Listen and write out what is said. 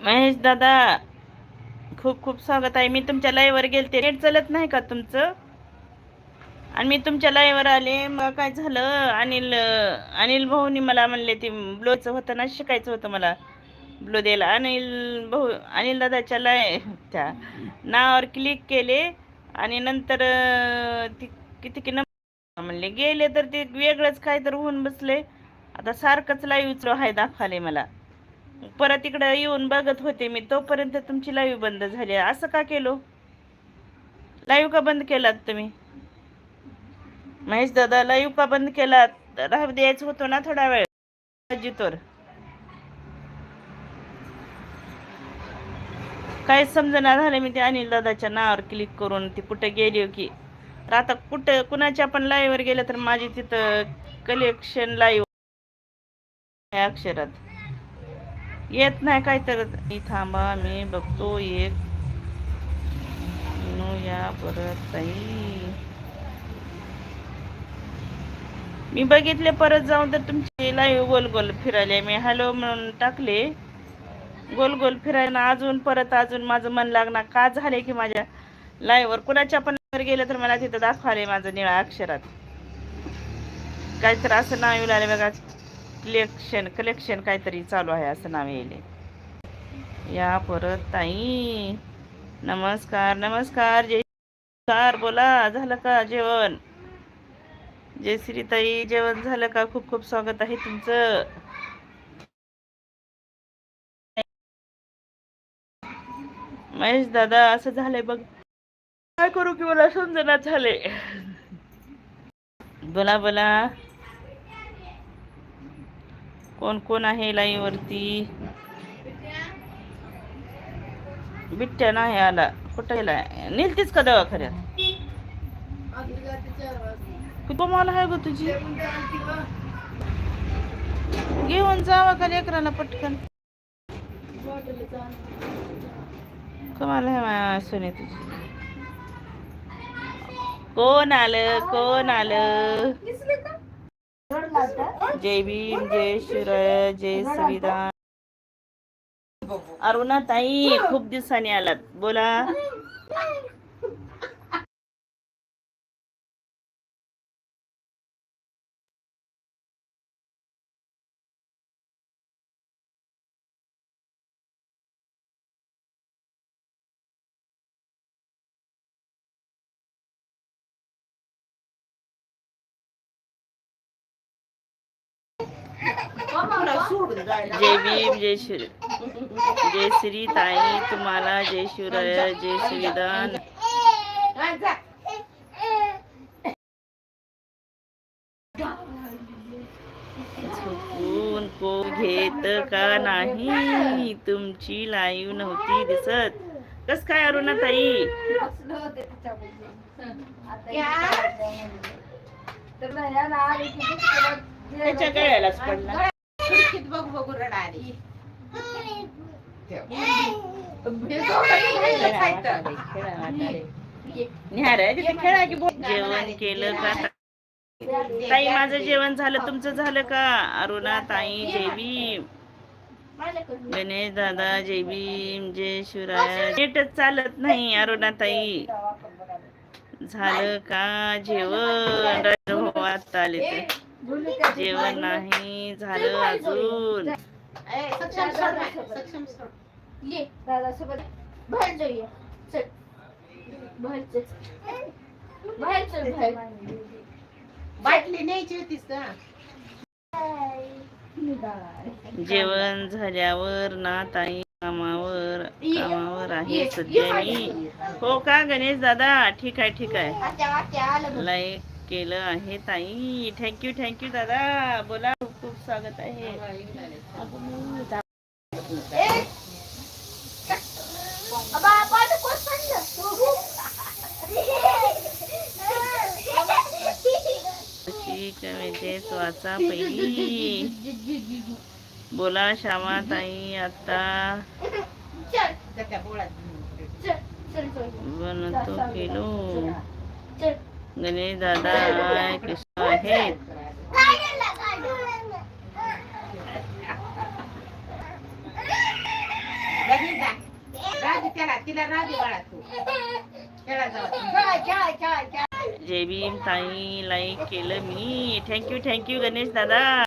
महेश दादा खूप खूप स्वागत आहे. मी तुमच्या लाईव्हवर गेलते. नेट चालत नाही का तुमचं? आणि मी तुमच्या लाईव्हवर आले मग काय झालं? अनिल अनिल भाऊनी मला म्हणले ते ब्लोचं होतं ना शिकायचं होतं मला. ब्लो द्यायला. अनिल भाऊ अनिल दादाच्या लाय त्या नावावर क्लिक केले आणि नंतर ती किती की नंबर म्हणले गेले तर ते वेगळंच काय तर होऊन बसले. आता सारखंच लाईव्ह आहे दाखवाले मला. परत इकडं येऊन बघत होते मी तोपर्यंत तुमची लाईव्ह बंद झाली. असं का केलो? लाईव्ह का बंद केलात तुम्ही? महेश दादा लाईव्ह का बंद केला राहू द्यायचं होतो ना थोडा वेळ? जितोर काय समजना झालं मी ते अनिल दादाच्या नावावर क्लिक करून ती कुठं गेली की आता कुठं कुणाच्या पण लाईव्हवर गेलं तर माझी तिथं कलेक्शन लाईव्ह अक्षरात. येत नाही काय तर थांबा मी बघतो एक. या परत ताई. मी बघितले परत जाऊन तर तुमचे लाईव्ह गोल गोल फिरायले. मी हॅलो म्हणून टाकले. गोल गोल फिरायला अजून परत अजून माझं मन लागणार. का झाले की माझ्या लाईव्हवर कुणाच्या पण गेलं तर मला तिथं दाखवाले माझं निळा अक्षरात. काय तर असं नाव येऊ लागले बघा. कलेक्शन कलेक्शन काहीतरी चालू आहे असं नाव येईल या परत ताई. नमस्कार नमस्कार. जय बोला. झालं का जेवण? जय जेवण झालं का? खूप खूप स्वागत आहे तुमचं. महेश दादा असं झालंय बघ. काय करू की मला समजना झाले बोला बोला. कोण कोण आहे लाईव्ह वरती बिट्ट्या नाही आला. कुठं गेलाय? नेलतीच का दवाखान्यात? किती मला आहे ग तुझी. घेऊन जावा का लेकराला पटकन. कमाल आहे माया सोने तुझी. कोण आलं कोण आलं? जय भीम जय शिवराय जय संविधान अरुणा ताई खूप दिवसांनी आलात. बोला. जय भीम जय श्री जय श्री ताई तुम्हाला जय शिवराय जय श्रीदान झोपून को घेत का नाही? तुमची लाईव्ह नव्हती दिसत. कस काय अरुणा ताई? त्याच्या गळ्यालाच पडला. बघ बघू रडाली खेळा की बोल. जेवण केलं का? ताई माझं जेवण झालं. तुमचं झालं का? अरुणा ताई भीम गणेश दादा भीम जय शिवराय नेटच चालत नाही अरुणा ताई. झालं का? जेवण. आता आले ते. जेवण नाही झालं अजून. सक्षम सोड सक्षम सोड बाहेर जाऊया चल. बाहेर चल. बाहेर चल बाहेर. बाटली न्यायची होतीस का? जेवण झाल्यावर ना ताई कामावर कामावर आहे सध्या मी. हो का गणेश दादा? ठीक आहे ठीक आहे. लाईक केलं आहे ताई. थँक्यू थँक्यू दादा. बोला खूप खूप स्वागत आहे. वाचा पहिली. बोला श्यामा ताई आता चल त्या बोळात चल चल चल बनतो किलो. गणेश दादा कृष्ण आहेत. लगेच जा. जय भीम ताई लाईक केलं मी थँक्यू थँक्यू गणेश दादा